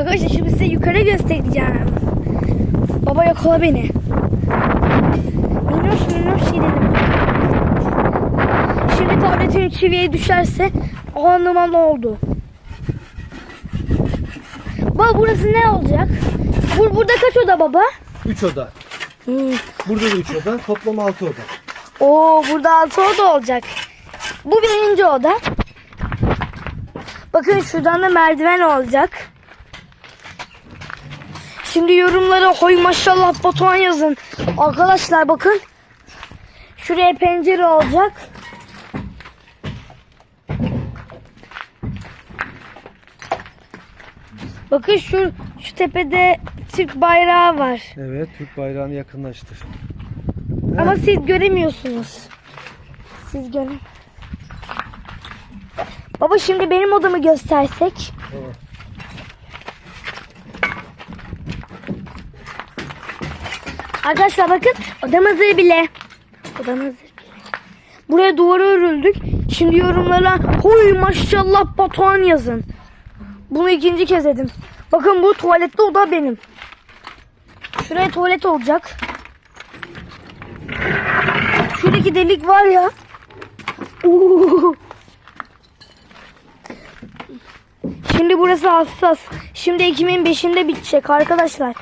Arkadaşlar şimdi size yukarı göstereceğim. Baba yakala beni. Minnoş minnoş gidelim. Şimdi tabletin çiviye düşerse o anlama ne oldu? Baba burası ne olacak? Bur burada kaç oda baba? 3 oda. Hmm. Burada da 3 oda. Toplam 6 oda. Oo burada altı oda olacak. Bu birinci oda. Bakın şuradan da merdiven olacak. Şimdi yorumlara hoy maşallah Batuhan yazın. Arkadaşlar bakın. Şuraya pencere olacak. Bakın şu şu tepede Türk bayrağı var. Evet Türk bayrağını yakınlaştır. Ama siz göremiyorsunuz. Siz görün. Baba şimdi benim odamı göstersek. Tamam. Arkadaşlar bakın odam hazır bile. Odam hazır bile. Buraya duvara örüldük. Şimdi yorumlara huy maşallah Batuhan yazın. Bunu ikinci kez dedim. Bakın bu tuvalette oda benim. Şuraya tuvalet olacak. Şuradaki delik var ya. Oo. Şimdi burası hassas. Şimdi Ekim'in 5'inde bitecek arkadaşlar.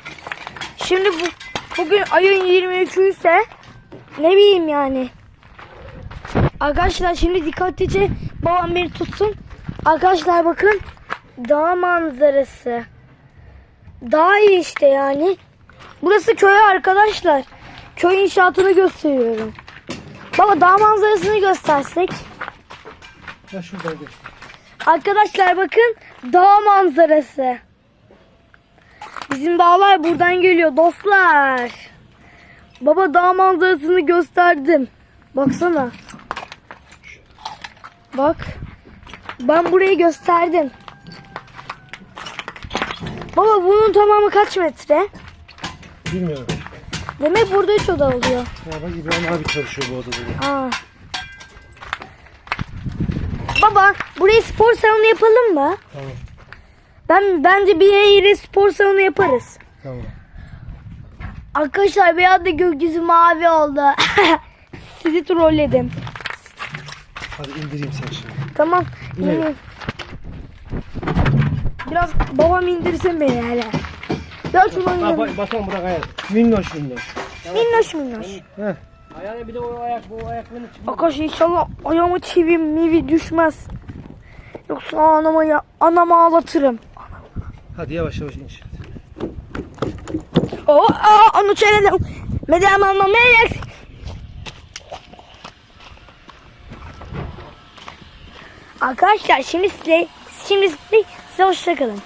Şimdi bu bugün ayın 23'ü ise ne bileyim yani. Arkadaşlar şimdi dikkatlice babam beni tutsun. Arkadaşlar bakın dağ manzarası. Daha iyi işte yani. Burası köy arkadaşlar. Köy inşaatını gösteriyorum. Baba dağ manzarasını göstersek. Ya şuradan göster. Arkadaşlar bakın dağ manzarası. Bizim dağlar buradan geliyor dostlar. Baba dağ manzarasını gösterdim. Baksana. Bak. Ben burayı gösterdim. Baba bunun tamamı kaç metre? Bilmiyorum. Demek burada üç oda oluyor. Ya bak İbrahim abi çalışıyor bu odada. Aa. Baba burayı spor salonu yapalım mı? Tamam. Ben bence bir yere spor salonu yaparız. Tamam. Arkadaşlar bir anda gökyüzü mavi oldu. Sizi trolledim. Hadi indireyim seni şimdi. Tamam. İnelim. inin. Biraz babam indirsin beni hele. Ya şuradan Ha, in. bak, bakalım bırak ayak. Minnoş minnoş. Minnoş minnoş. Heh. Ayağına bir de o ayak bu ayaklarını çıkıyor. Arkadaşlar inşallah ayağıma çivi mivi düşmez. Yoksa anama ya anama ağlatırım. Hadi yavaş yavaş in şimdi. Oo, aa, onu söyledim. Medem anlamayarak. Arkadaşlar şimdi size şimdi size hoşçakalın.